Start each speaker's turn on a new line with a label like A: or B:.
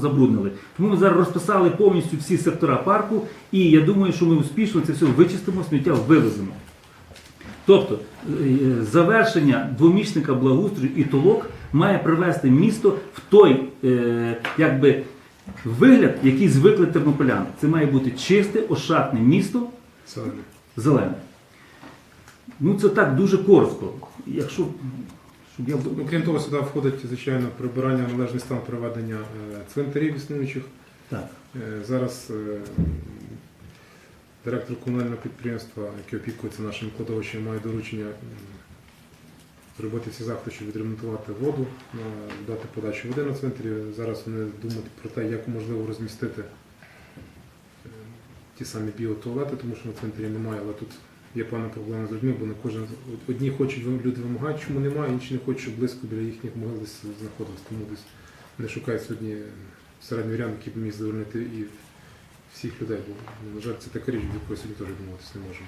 A: забруднили. Тому ми зараз розписали повністю всі сектора парку, і я думаю, що ми успішно це все вичистимо, сміття вивеземо. Тобто е, завершення двомічника благоустрою і толок має привести місто в той е, якби, вигляд, який звикли тернополяни. Це має бути чисте, ошатне місто, зелене. Ну це так дуже коротко. Якщо щоб я
B: Ну, крім того, сюди входить, звичайно, прибирання належний стан проведення е, цвинтарів існуючих.
A: так.
B: Е, Зараз е, директор комунального підприємства, який опікується нашим кладовищем, має доручення зробити всі заходи, щоб відремонтувати воду, дати подачу води на цвинтарі. Зараз вони думають про те, як можливо розмістити ті самі біотуалети, тому що на цвинтарі немає, але тут є певна проблема з людьми, бо не кожен одні хочуть, люди вимагають, чому немає, інші не хочуть, щоб близько біля їхніх могил десь. Тому десь не шукають сьогодні середній варіант, який б міг задовольнити і всіх людей. Бо, на жаль, це така річ, від якої сьогодні теж відмовитися не можемо.